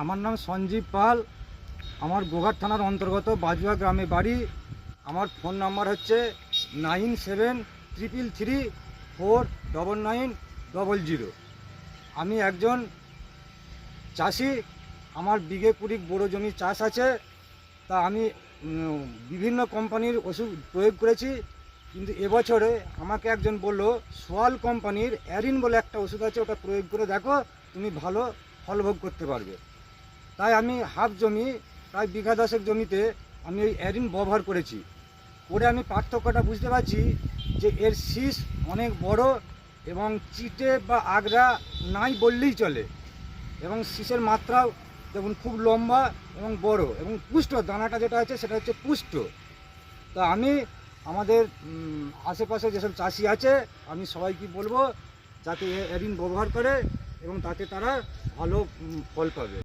আমার নাম সঞ্জীব পাল। আমার গোঘাট থানার অন্তর্গত বাজুয়া গ্রামে বাড়ি। আমার ফোন নাম্বার হচ্ছে nine seven triple three four double nine double zero. আমি একজন চাষি। আমার বিঘে কুড়ি বড়ো জমি চাষ আছে। তা আমি বিভিন্ন কোম্পানির ওষুধ প্রয়োগ করেছি। কিন্তু এবছরে আমাকে একজন বলল, সোয়াল কোম্পানির অ্যারিন বলে একটা ওষুধ আছে, ওটা প্রয়োগ করে দেখো, তুমি ভালো ফল ভোগ করতে পারবে। তাই আমি হাফ জমি, প্রায় বিঘা দশেক জমিতে আমি ওই অ্যারিন ব্যবহার করেছি। করে আমি পার্থক্যটা বুঝতে পারছি যে এর শীষ অনেক বড় এবং চিটে বা আগরা নাই বললেই চলে। এবং শীষের মাত্রাও দেখুন খুব লম্বা এবং বড় এবং পুষ্ট, দানাটা যেটা আছে সেটা হচ্ছে পুষ্ট। তো আমি আমাদের আশেপাশে যেসব চাষি আছে, আমি সবাইকে বলব যাতে এরিন ব্যবহার করে এবং তাতে তারা ভালো ফল পাবে।